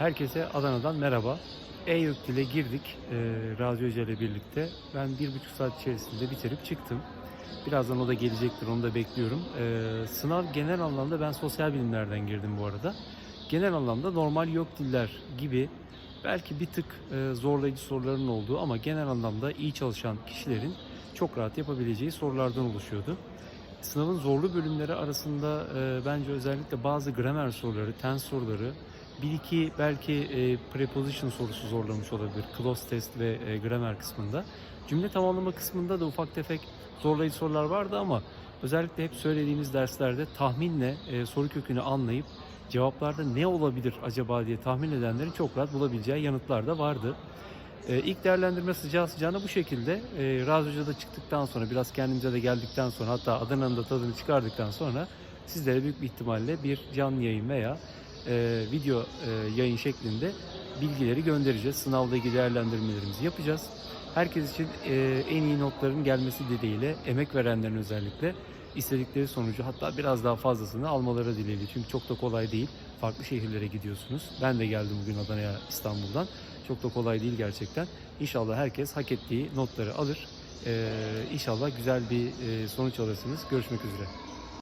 Herkese Adana'dan merhaba. E-Yok Dil'e girdik e, Razi Hoca ile birlikte. Ben bir buçuk saat içerisinde bitirip çıktım. Birazdan o da gelecektir, onu da bekliyorum. E, sınav genel anlamda ben sosyal bilimlerden girdim bu arada. Genel anlamda normal yok diller gibi belki bir tık e, zorlayıcı soruların olduğu ama genel anlamda iyi çalışan kişilerin çok rahat yapabileceği sorulardan oluşuyordu. Sınavın zorlu bölümleri arasında e, bence özellikle bazı gramer soruları, tense soruları, bir iki belki e, preposition sorusu zorlamış olabilir. Close test ve e, gramer kısmında. Cümle tamamlama kısmında da ufak tefek zorlayıcı sorular vardı ama özellikle hep söylediğimiz derslerde tahminle e, soru kökünü anlayıp cevaplarda ne olabilir acaba diye tahmin edenlerin çok rahat bulabileceği yanıtlar da vardı. E, ilk değerlendirme sıcağı sıcağına bu şekilde e, Razi Hoca'da çıktıktan sonra biraz kendimize de geldikten sonra hatta Adana'nın da tadını çıkardıktan sonra sizlere büyük bir ihtimalle bir canlı yayın veya e, video e, yayın şeklinde bilgileri göndereceğiz. Sınavla ilgili değerlendirmelerimizi yapacağız. Herkes için e, en iyi notların gelmesi dileğiyle emek verenlerin özellikle istedikleri sonucu hatta biraz daha fazlasını almaları dileğiyle. Çünkü çok da kolay değil. Farklı şehirlere gidiyorsunuz. Ben de geldim bugün Adana'ya İstanbul'dan. Çok da kolay değil gerçekten. İnşallah herkes hak ettiği notları alır. E, inşallah güzel bir e, sonuç alırsınız. Görüşmek üzere.